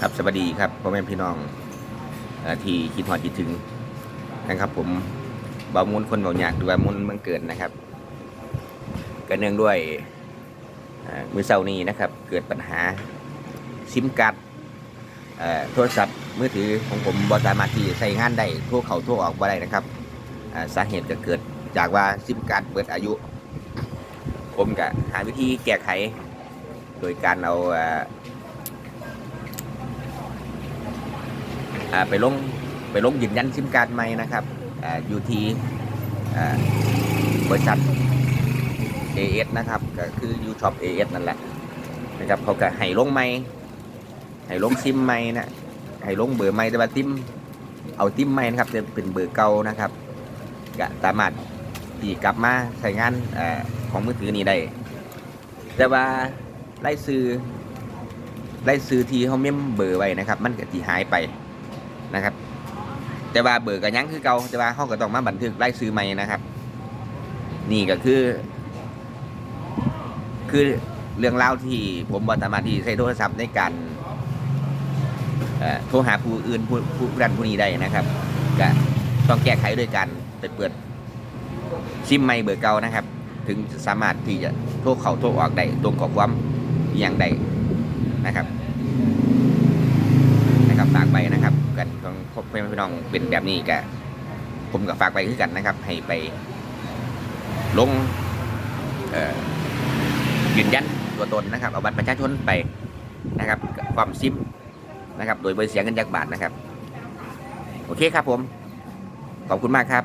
ครับสวัสดีครับพ่อแม่พี่น้องอที่คิดฮอดคิดถึงนะครับ ผมบ่าวมุนคนบ่าวหยากหรือว่ามุนเมืองเกิดนะครับก็เนื่องด้วยมือเช้านี้นะครับ เกิดปัญหาซิมการ์ดโทรศัพท์มือถือของผมบ่สามารถที่ใช้งานได้โทรเข้าโทรออกบ่ได้นะครับสาเหตุก็เกิดจากว่าซิมการ์ดเปิดอายุ ผมก็หาวิธีแก้ไข โดยการเอา ไปลงไปลงยืนยันซิมการ์ดใหม่นะครับออยู่ที่บริษัท AS นะครับก็คือยูช็อป AS นั่นแหละนะครับเขาก็ให้ลงใหม่ให้ลงซิมใหม่นะให้ลงเบอร์ใหม่แต่ว่าซิมเอาซิมใหม่นะครับจะเป็นเบอร์เก่านะครับก็สามารถที่กลับมาใช้งานอของมือถือนี้ได้แต่ว่าไล่ซื้อไล่ซื้อที่เขาเมมเบอร์ไว้นะครับ มันก็ที่หายไป นะครับ แต่ว่าเบิกกันยังคือเก่าแต่ว่าเขาก็ต้องมาบันทึกไล่ซื้อใหม่นะครับ นี่ก็คือ คือเรื่องเล่าที่ผมบอสามารถที่ใช้โทรศัพท์ในการโทรหาผู้อื่นผู้ผู้รันผู้นี้ได้นะครับก็ต้องแก้ไขโดยการไปเปิดซิมใหม่เบอร์เก่านะครับ ถึงสามารถที่จะโทรเข้าโทรออกได้ตรงกับความอย่างใดนะครับฝากไปนะครับกันของ พี่น้องเป็นแบบนี้กะผมกับฝากไปคือกันนะครับ ให้ไปลงยืนยันตัวตนนะครับ เอาบัตรประชาชนไปนะครับกับความซิมนะครับ โดยบริเสียเงินจากบาทนะครับ โอเคครับผม ขอบคุณมากครับ